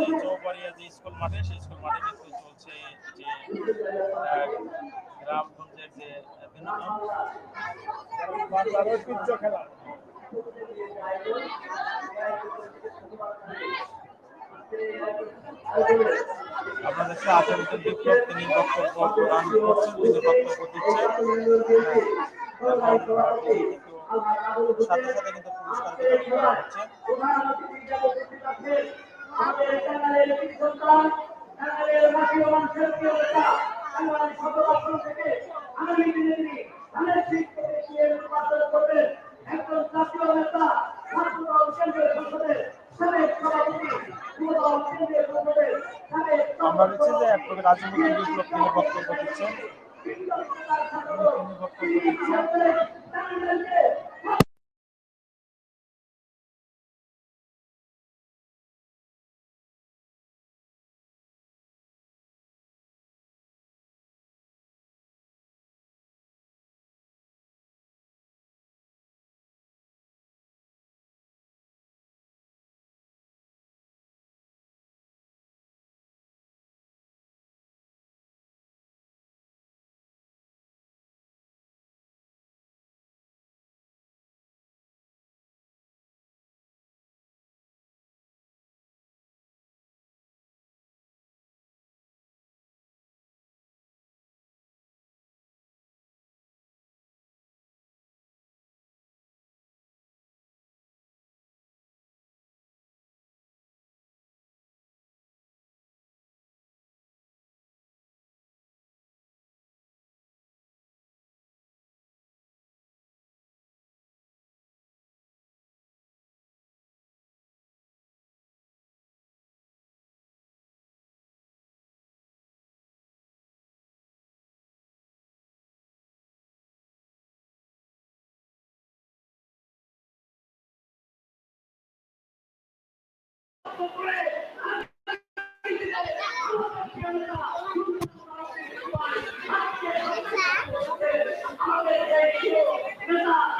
যে চৌবাড়িয়া যে স্কুল মাঠে সেই স্কুল মাঠে চলছে যে গ্রামগঞ্জের যে বাংলার ঐতিহ্য খেলা আপনারা দেখতে আচরিত বিপ্লব তিনি বক্তব্য প্রদান করছেন, তিনি বক্তব্য দিচ্ছেন। সাথে সাথে কিন্তু পুরস্কার বিতরণ হচ্ছে আমরা দেখছি যে এক প্রকার রাজনৈতিক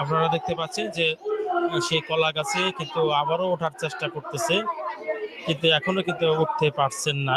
আপনারা দেখতে পাচ্ছেন যে সেই কলা গাছে কিন্তু আবারও ওঠার চেষ্টা করতেছে, কিন্তু এখনও কিন্তু উঠতে পারছেন না।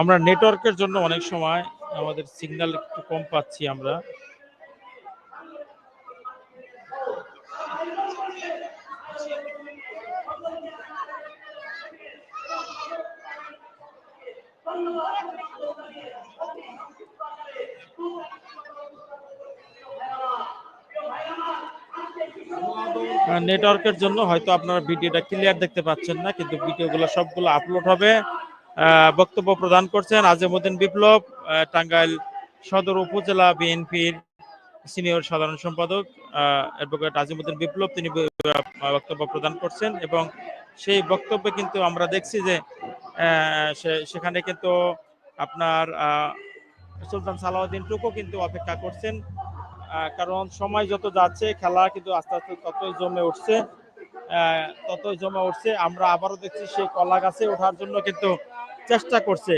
আমরা নেটওয়ার্কের জন্য অনেক সময় আমাদের সিগন্যাল একটু কম পাচ্ছি আমরা। নেটওয়ার্কের জন্য হয়তো আপনারা ভিডিওটা ক্লিয়ার দেখতে পাচ্ছেন না, কিন্তু ভিডিওগুলো সবগুলো আপলোড হবে। বক্তব্য প্রদান করছেন আজিমুদ্দিন বিপ্লব টাঙ্গাইল সদর উপজেলা বিএনপির সিনিয়র সাধারণ সম্পাদক অ্যাডভোকেট আজিমুদ্দিন বিপ্লব, তিনি বক্তব্য প্রদান করছেন এবং সেই বক্তব্যে কিন্তু আমরা দেখছি যে সেখানে কিন্তু আপনার সুলতান সালাউদ্দিন টুকু কিন্তু অপেক্ষা করছেন। কারণ সময় যত যাচ্ছে, খেলা কিন্তু আস্তে আস্তে ততই জমে উঠছে ততই জমে উঠছে। আমরা আবারও দেখছি সেই কলা গাছে ওঠার জন্য কিন্তু চেষ্টা করছে।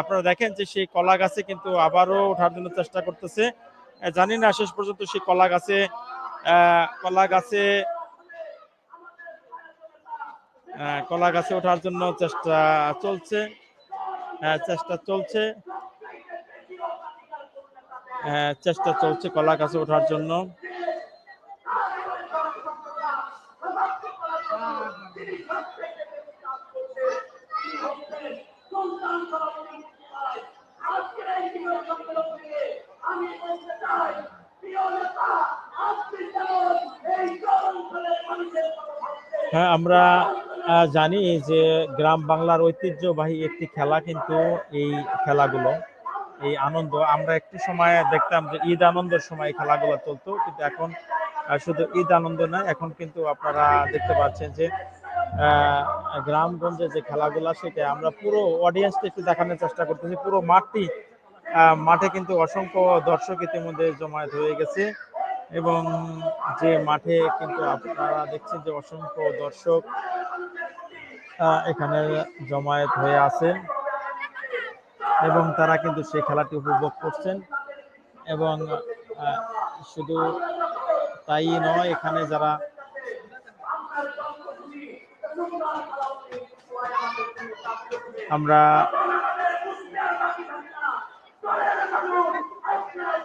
আপনারা দেখেন যে সেই কলা গাছে কিন্তু আবারও ওঠার জন্য চেষ্টা করতেছে। জানি না, শেষ পর্যন্ত সেই কলা গাছে কলা গাছে কলা গাছে ওঠার জন্য চেষ্টা চলছে চেষ্টা চলছে। চেষ্টা চলছে কলা গাছে ওঠার জন্য। হ্যাঁ আমরা জানি যে গ্রাম বাংলার ঐতিহ্যবাহী একটি খেলা কিন্তু এই খেলাগুলো। এই আনন্দ। আমরা একটি সময় দেখতাম যে ঈদ আনন্দের সময় খেলাগুলো চলতো, কিন্তু এখন শুধু ঈদ আনন্দ নয়, এখন কিন্তু আপনারা দেখতে পাচ্ছেন যে গ্রামগঞ্জে যে খেলাগুলো সেটা আমরা পুরো অডিয়েন্সকে একটু দেখানোর চেষ্টা করতেছি। পুরো মাঠটি মাঠে কিন্তু অসংখ্য দর্শক ইতিমধ্যে জমায়েত হয়ে গেছে এবং যে মাঠে কিন্তু আপনারা দেখছেন যে অসংখ্য দর্শক এখানে জমায়েত হয়ে আছেন। এবং তারা কিন্তু সেই খেলাটি উপভোগ করছেন। এবং শুধু তাই নয়, এখানে যারা আমরা আপনার